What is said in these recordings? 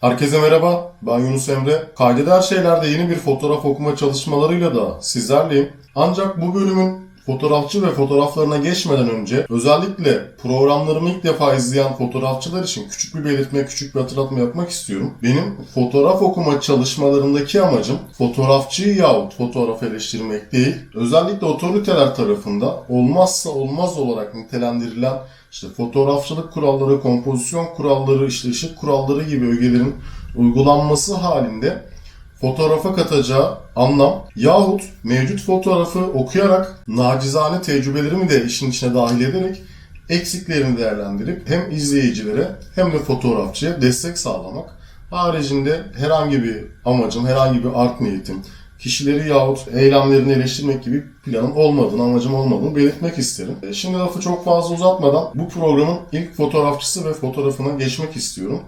Herkese merhaba, ben Yunus Emre. Kaydeder şeylerde yeni bir fotoğraf okuma çalışmalarıyla da sizlerleyim. Ancak bu bölümün fotoğrafçı ve fotoğraflarına geçmeden önce özellikle programlarımı ilk defa izleyen fotoğrafçılar için küçük bir belirtme, küçük bir hatırlatma yapmak istiyorum. Benim fotoğraf okuma çalışmalarındaki amacım fotoğrafçıyı yahut fotoğraf eleştirmek değil, özellikle otoriteler tarafında olmazsa olmaz olarak nitelendirilen işte fotoğrafçılık kuralları, kompozisyon kuralları, işte ışık kuralları gibi ögelerin uygulanması halinde fotoğrafa katacağı anlam yahut mevcut fotoğrafı okuyarak nacizane tecrübelerimi de işin içine dahil ederek eksiklerini değerlendirip hem izleyicilere hem de fotoğrafçıya destek sağlamak. Haricinde herhangi bir amacım, herhangi bir art niyetim, kişileri yahut eylemlerini eleştirmek gibi planım olmadığını, amacım olmadığını belirtmek isterim. E, Şimdi lafı çok fazla uzatmadan bu programın ilk fotoğrafçısı ve fotoğrafına geçmek istiyorum.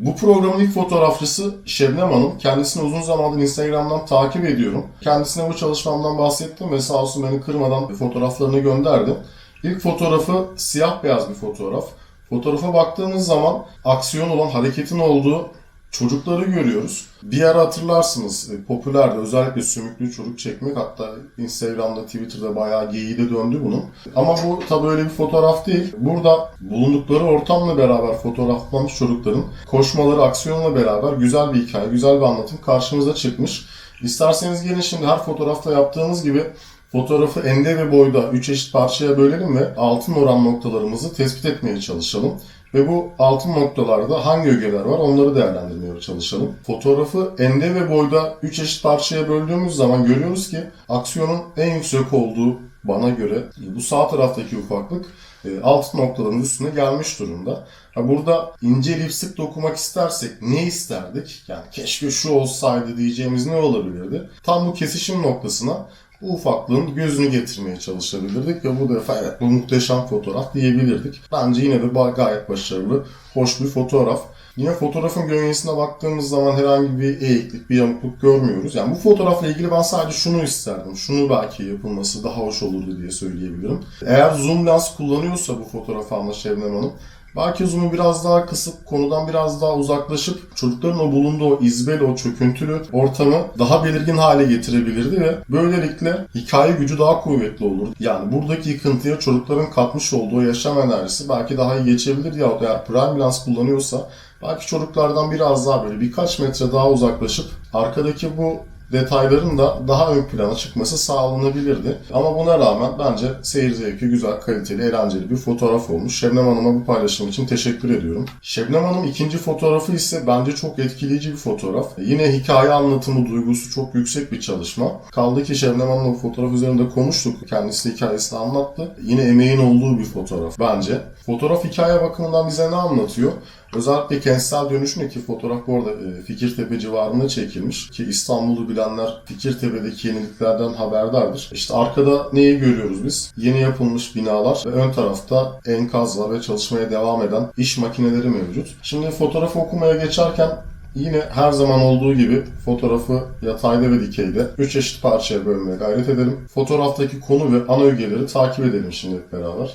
Bu programın ilk fotoğrafçısı Şebnem Hanım. Kendisini uzun zamandır Instagram'dan takip ediyorum. Kendisine bu çalışmamdan bahsettim ve sağ olsun beni kırmadan fotoğraflarını gönderdi. İlk fotoğrafı siyah beyaz bir fotoğraf. Fotoğrafa baktığımız zaman aksiyon olan hareketin olduğu çocukları görüyoruz. Bir ara hatırlarsınız e, popülerdi özellikle sümüklü çocuk çekmek hatta Instagram'da Twitter'da bayağı geyiği döndü bunun. Ama bu tabii öyle bir fotoğraf değil. Burada bulundukları ortamla beraber fotoğraflanmış çocukların koşmaları aksiyonla beraber güzel bir hikaye, güzel bir anlatım karşımıza çıkmış. İsterseniz gelin şimdi her fotoğrafta yaptığımız gibi Fotoğrafı ende ve boyda 3 eşit parçaya bölelim ve altın oran noktalarımızı tespit etmeye çalışalım. Ve bu altın noktalarda hangi ögeler var onları değerlendirmeye çalışalım. Fotoğrafı ende ve boyda 3 eşit parçaya böldüğümüz zaman görüyoruz ki aksiyonun en yüksek olduğu bana göre bu sağ taraftaki ufaklık e, altın noktaların üstüne gelmiş durumda. Burada ince sık dokumak istersek ne isterdik? Yani keşke şu olsaydı diyeceğimiz ne olabilirdi? Tam bu kesişim noktasına bu ufaklığın gözünü getirmeye çalışabilirdik ve bu defa evet bu muhteşem fotoğraf diyebilirdik. Bence yine de gayet başarılı, hoş bir fotoğraf. Yine fotoğrafın gölgesine baktığımız zaman herhangi bir eğiklik, bir yamukluk görmüyoruz. Yani bu fotoğrafla ilgili ben sadece şunu isterdim. Şunu belki yapılması daha hoş olurdu diye söyleyebilirim. Eğer zoom lens kullanıyorsa bu fotoğraf alma Şebnem Hanım, Belki zoom'u biraz daha kısıp konudan biraz daha uzaklaşıp çocukların o bulunduğu o izbel, o çöküntülü ortamı daha belirgin hale getirebilirdi ve böylelikle hikaye gücü daha kuvvetli olurdu. Yani buradaki yıkıntıya çocukların katmış olduğu yaşam enerjisi belki daha iyi geçebilir ya da eğer prime lens kullanıyorsa belki çocuklardan biraz daha böyle birkaç metre daha uzaklaşıp arkadaki bu detayların da daha ön plana çıkması sağlanabilirdi. Ama buna rağmen bence seyir zevki güzel, kaliteli, eğlenceli bir fotoğraf olmuş. Şebnem Hanım'a bu paylaşım için teşekkür ediyorum. Şebnem Hanım ikinci fotoğrafı ise bence çok etkileyici bir fotoğraf. Yine hikaye anlatımı duygusu çok yüksek bir çalışma. Kaldı ki Şebnem Hanım'la fotoğraf üzerinde konuştuk. Kendisi hikayesini anlattı. Yine emeğin olduğu bir fotoğraf bence. Fotoğraf hikaye bakımından bize ne anlatıyor? Özellikle kentsel dönüşümdeki fotoğraf bu arada e, Fikirtepe civarında çekilmiş. Ki İstanbul'u bilenler Fikirtepe'deki yeniliklerden haberdardır. İşte arkada neyi görüyoruz biz? Yeni yapılmış binalar ve ön tarafta enkazla ve çalışmaya devam eden iş makineleri mevcut. Şimdi fotoğraf okumaya geçerken Yine her zaman olduğu gibi fotoğrafı yatayda ve dikeyde 3 eşit parçaya bölmeye gayret edelim. Fotoğraftaki konu ve ana ögeleri takip edelim şimdi beraber.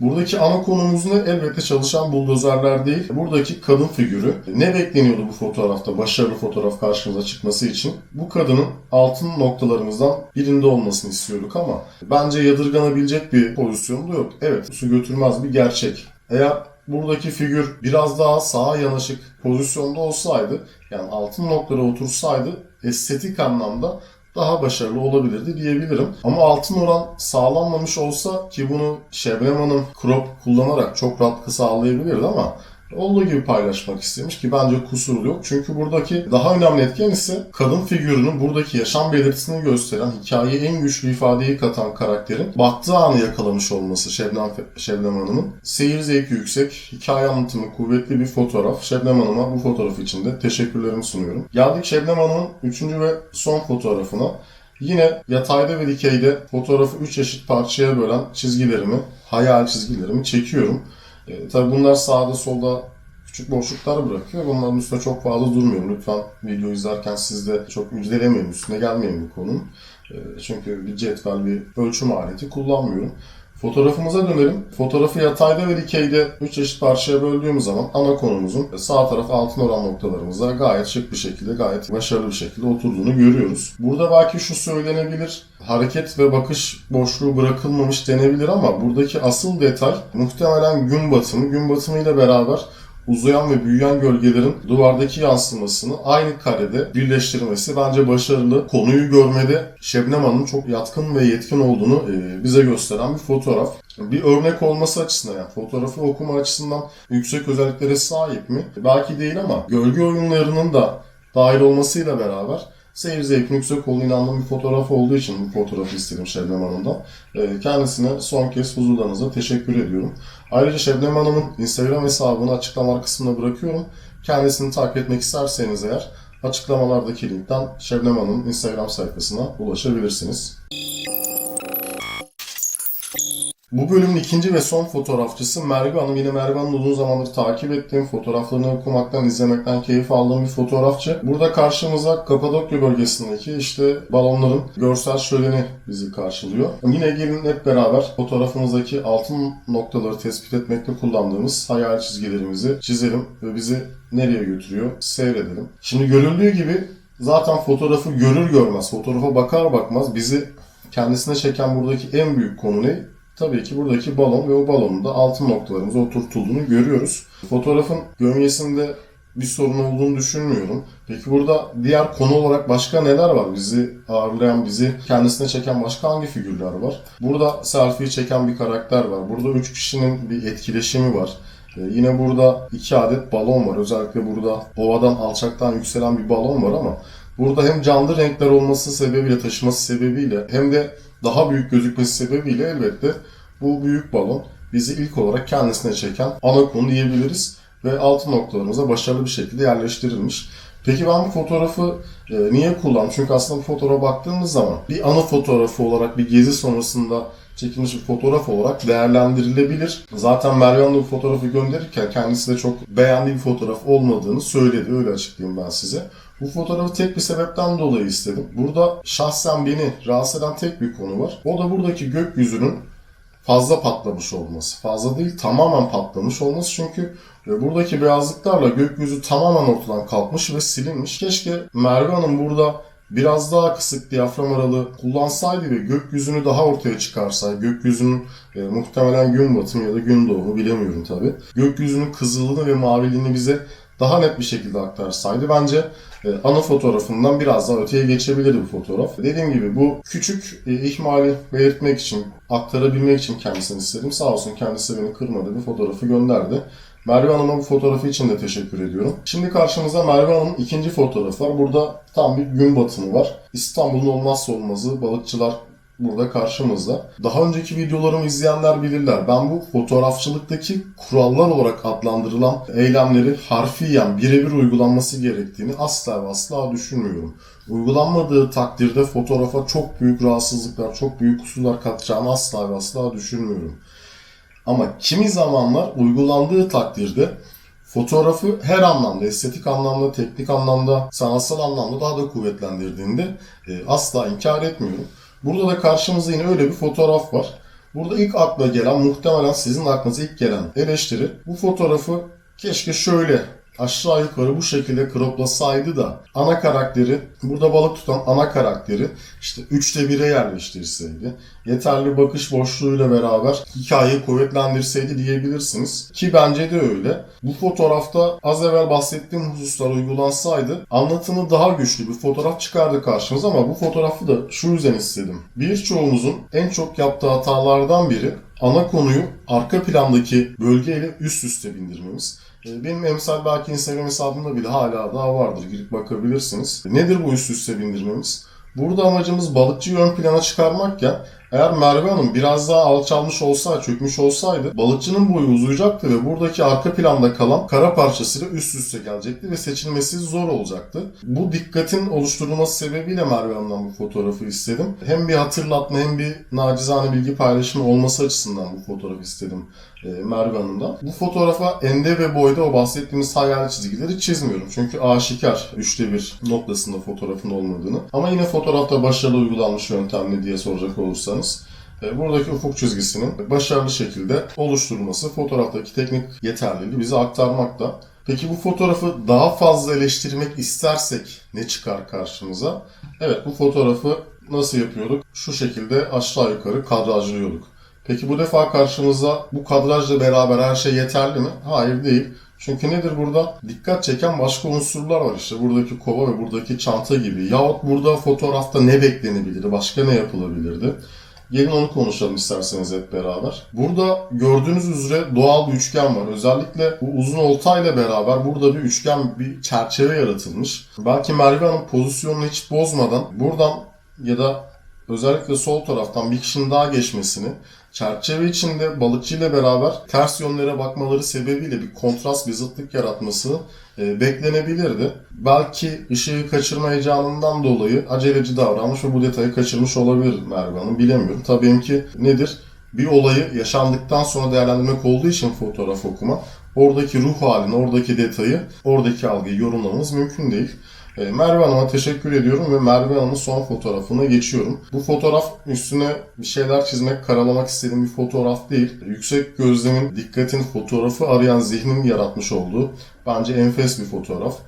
Buradaki ana konumuz ne? Elbette çalışan buldozerler değil. Buradaki kadın figürü. Ne bekleniyordu bu fotoğrafta başarılı fotoğraf karşımıza çıkması için? Bu kadının altın noktalarımızdan birinde olmasını istiyorduk ama bence yadırganabilecek bir pozisyonda yok. Evet, su götürmez bir gerçek. Eğer buradaki figür biraz daha sağa yanaşık pozisyonda olsaydı, yani altın noktalara otursaydı estetik anlamda daha başarılı olabilirdi diyebilirim. Ama altın oran sağlanmamış olsa ki bunu Şebnem Hanım crop kullanarak çok rahat sağlayabilirdi ama olduğu gibi paylaşmak istemiş ki bence kusur yok. Çünkü buradaki daha önemli etken ise kadın figürünün buradaki yaşam belirtisini gösteren, hikayeye en güçlü ifadeyi katan karakterin baktığı anı yakalamış olması Şebnem, Şebnem Hanım'ın. Seyir zevki yüksek, hikaye anlatımı kuvvetli bir fotoğraf. Şebnem Hanım'a bu fotoğraf için de teşekkürlerimi sunuyorum. Geldik Şebnem Hanım'ın üçüncü ve son fotoğrafına. Yine yatayda ve dikeyde fotoğrafı üç eşit parçaya bölen çizgilerimi, hayal çizgilerimi çekiyorum. E, tabii bunlar sağda solda küçük boşluklar bırakıyor. Bunların üstüne çok fazla durmuyorum. Lütfen video izlerken siz de çok müjdelemeyin, üstüne gelmeyin bu konunun. E, çünkü bir cetvel, bir ölçüm aleti kullanmıyorum. Fotoğrafımıza dönelim. Fotoğrafı yatayda ve dikeyde 3 eşit parçaya böldüğümüz zaman ana konumuzun sağ taraf altın oran noktalarımıza gayet şık bir şekilde, gayet başarılı bir şekilde oturduğunu görüyoruz. Burada belki şu söylenebilir, hareket ve bakış boşluğu bırakılmamış denebilir ama buradaki asıl detay muhtemelen gün batımı. Gün batımı ile beraber uzayan ve büyüyen gölgelerin duvardaki yansımasını aynı karede birleştirmesi bence başarılı. Konuyu görmede Şebnem Hanım'ın çok yatkın ve yetkin olduğunu e, bize gösteren bir fotoğraf. Bir örnek olması açısından yani fotoğrafı okuma açısından yüksek özelliklere sahip mi? Belki değil ama gölge oyunlarının da dahil olmasıyla beraber seyir zevkinin yüksek olduğunu inandığım bir fotoğraf olduğu için bu fotoğrafı istedim Şebnem Hanım'dan. E, Kendisine son kez huzurlarınıza teşekkür ediyorum. Ayrıca Şebnem Hanım'ın Instagram hesabını açıklamalar kısmına bırakıyorum. Kendisini takip etmek isterseniz eğer açıklamalardaki linkten Şebnem Hanım'ın Instagram sayfasına ulaşabilirsiniz. Bu bölümün ikinci ve son fotoğrafçısı Merve Hanım. Yine Merve Hanım'ı uzun zamandır takip ettiğim, fotoğraflarını okumaktan, izlemekten keyif aldığım bir fotoğrafçı. Burada karşımıza Kapadokya bölgesindeki işte balonların görsel şöleni bizi karşılıyor. Yine gelin hep beraber fotoğrafımızdaki altın noktaları tespit etmekte kullandığımız hayal çizgilerimizi çizelim ve bizi nereye götürüyor seyredelim. Şimdi görüldüğü gibi zaten fotoğrafı görür görmez, fotoğrafa bakar bakmaz bizi kendisine çeken buradaki en büyük konu ne? Tabii ki buradaki balon ve o balonun da altın noktalarımıza oturtulduğunu görüyoruz. Fotoğrafın gölgesinde bir sorun olduğunu düşünmüyorum. Peki burada diğer konu olarak başka neler var? Bizi ağırlayan, bizi kendisine çeken başka hangi figürler var? Burada selfie çeken bir karakter var. Burada üç kişinin bir etkileşimi var. Ee, yine burada iki adet balon var. Özellikle burada ovadan alçaktan yükselen bir balon var ama burada hem canlı renkler olması sebebiyle, taşıması sebebiyle hem de daha büyük gözükmesi sebebiyle elbette bu büyük balon bizi ilk olarak kendisine çeken ana konu diyebiliriz ve altı noktalarımıza başarılı bir şekilde yerleştirilmiş. Peki ben bu fotoğrafı e, niye kullandım? Çünkü aslında bu fotoğrafa baktığımız zaman bir anı fotoğrafı olarak bir gezi sonrasında çekilmiş bir fotoğraf olarak değerlendirilebilir. Zaten Merve Hanım bu fotoğrafı gönderirken kendisi de çok beğendiği bir fotoğraf olmadığını söyledi. Öyle açıklayayım ben size. Bu fotoğrafı tek bir sebepten dolayı istedim. Burada şahsen beni rahatsız eden tek bir konu var. O da buradaki gökyüzünün fazla patlamış olması. Fazla değil tamamen patlamış olması çünkü e, buradaki beyazlıklarla gökyüzü tamamen ortadan kalkmış ve silinmiş. Keşke Merve Hanım burada biraz daha kısık diyafram aralığı kullansaydı ve gökyüzünü daha ortaya çıkarsaydı, gökyüzünün e, muhtemelen gün batımı ya da gün doğumu bilemiyorum tabi. Gökyüzünün kızıllığını ve maviliğini bize daha net bir şekilde aktarsaydı bence e, ana fotoğrafından biraz daha öteye geçebilirdi bu fotoğraf. Dediğim gibi bu küçük e, ihmali belirtmek için, aktarabilmek için kendisini istedim. Sağ olsun kendisi beni kırmadı, bir fotoğrafı gönderdi. Merve Hanım'a bu fotoğrafı için de teşekkür ediyorum. Şimdi karşımızda Merve Hanım'ın ikinci fotoğrafı var. Burada tam bir gün batımı var. İstanbul'un olmazsa olmazı balıkçılar burada karşımızda. Daha önceki videolarımı izleyenler bilirler. Ben bu fotoğrafçılıktaki kurallar olarak adlandırılan eylemleri harfiyen birebir uygulanması gerektiğini asla ve asla düşünmüyorum. Uygulanmadığı takdirde fotoğrafa çok büyük rahatsızlıklar, çok büyük kusurlar katacağını asla ve asla düşünmüyorum. Ama kimi zamanlar uygulandığı takdirde fotoğrafı her anlamda, estetik anlamda, teknik anlamda, sanatsal anlamda daha da kuvvetlendirdiğinde e, asla inkar etmiyorum. Burada da karşımızda yine öyle bir fotoğraf var. Burada ilk akla gelen, muhtemelen sizin aklınıza ilk gelen eleştiri bu fotoğrafı keşke şöyle aşağı yukarı bu şekilde kroplasaydı da ana karakteri, burada balık tutan ana karakteri işte 3'te 1'e yerleştirseydi, yeterli bakış boşluğuyla beraber hikayeyi kuvvetlendirseydi diyebilirsiniz. Ki bence de öyle. Bu fotoğrafta az evvel bahsettiğim hususlar uygulansaydı anlatımı daha güçlü bir fotoğraf çıkardı karşımıza ama bu fotoğrafı da şu yüzden istedim. Birçoğumuzun en çok yaptığı hatalardan biri ana konuyu arka plandaki bölgeyle üst üste bindirmemiz. Ee, Benim emsal belki Instagram hesabımda bile hala daha vardır. Girip bakabilirsiniz. Nedir bu üst üste bindirmemiz? Burada amacımız balıkçıyı ön plana çıkarmakken eğer Merve Hanım biraz daha alçalmış olsaydı, çökmüş olsaydı balıkçının boyu uzayacaktı ve buradaki arka planda kalan kara parçasıyla üst üste gelecekti ve seçilmesi zor olacaktı. Bu dikkatin oluşturulması sebebiyle Merve Hanım'dan bu fotoğrafı istedim. Hem bir hatırlatma hem bir nacizane bilgi paylaşımı olması açısından bu fotoğrafı istedim e, Merve Hanım'dan. Bu fotoğrafa ende ve boyda o bahsettiğimiz hayal çizgileri çizmiyorum. Çünkü aşikar üçte bir noktasında fotoğrafın olmadığını. Ama yine fotoğrafta başarılı uygulanmış yöntem ne diye soracak olursanız e, buradaki ufuk çizgisinin başarılı şekilde oluşturulması fotoğraftaki teknik yeterliliği bize aktarmakta. Peki bu fotoğrafı daha fazla eleştirmek istersek ne çıkar karşımıza? Evet bu fotoğrafı nasıl yapıyorduk? Şu şekilde aşağı yukarı kadrajlıyorduk. Peki bu defa karşımıza bu kadrajla beraber her şey yeterli mi? Hayır değil. Çünkü nedir burada? Dikkat çeken başka unsurlar var işte. Buradaki kova ve buradaki çanta gibi. Yahut burada fotoğrafta ne beklenebilirdi? Başka ne yapılabilirdi? Gelin onu konuşalım isterseniz hep beraber. Burada gördüğünüz üzere doğal bir üçgen var. Özellikle bu uzun oltayla beraber burada bir üçgen, bir çerçeve yaratılmış. Belki Merve Hanım pozisyonunu hiç bozmadan buradan ya da özellikle sol taraftan bir kişinin daha geçmesini, çerçeve içinde balıkçıyla beraber ters yönlere bakmaları sebebiyle bir kontrast, bir zıtlık yaratması e, beklenebilirdi. Belki ışığı kaçırma heyecanından dolayı aceleci davranmış ve bu detayı kaçırmış olabilir Merve Hanım. Bilemiyorum. Tabii ki nedir? Bir olayı yaşandıktan sonra değerlendirmek olduğu için fotoğraf okuma, oradaki ruh halini, oradaki detayı, oradaki algıyı yorumlamamız mümkün değil. E, Merve Hanım'a teşekkür ediyorum ve Merve Hanım'ın son fotoğrafına geçiyorum. Bu fotoğraf üstüne bir şeyler çizmek, karalamak istediğim bir fotoğraf değil. Yüksek gözlemin, dikkatin, fotoğrafı arayan zihnin yaratmış olduğu bence enfes bir fotoğraf.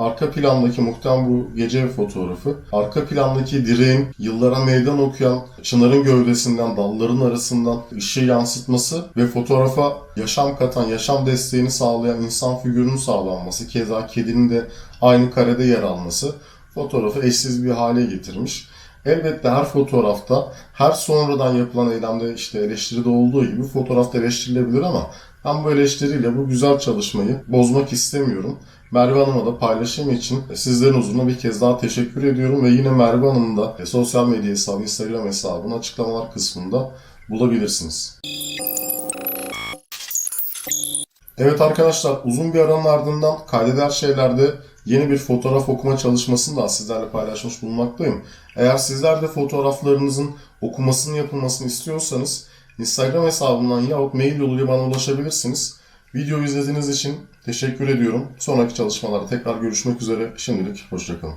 Arka plandaki muhtemelen bu gece fotoğrafı. Arka plandaki direğin yıllara meydan okuyan çınarın gövdesinden, dalların arasından ışığı yansıtması ve fotoğrafa yaşam katan, yaşam desteğini sağlayan insan figürünün sağlanması, keza kedinin de aynı karede yer alması fotoğrafı eşsiz bir hale getirmiş. Elbette her fotoğrafta, her sonradan yapılan eylemde işte eleştiride olduğu gibi fotoğrafta eleştirilebilir ama ben bu eleştiriyle bu güzel çalışmayı bozmak istemiyorum. Merve Hanım'a da paylaşım için sizlerin huzuruna bir kez daha teşekkür ediyorum ve yine Merve Hanım'ın da e, sosyal medya hesabı, Instagram hesabını açıklamalar kısmında bulabilirsiniz. Evet arkadaşlar uzun bir aranın ardından kaydeder şeylerde yeni bir fotoğraf okuma çalışmasını da sizlerle paylaşmış bulunmaktayım. Eğer sizler de fotoğraflarınızın okumasını yapılmasını istiyorsanız Instagram hesabımdan yahut mail yoluyla bana ulaşabilirsiniz. Videoyu izlediğiniz için teşekkür ediyorum. Sonraki çalışmalarda tekrar görüşmek üzere. Şimdilik hoşçakalın.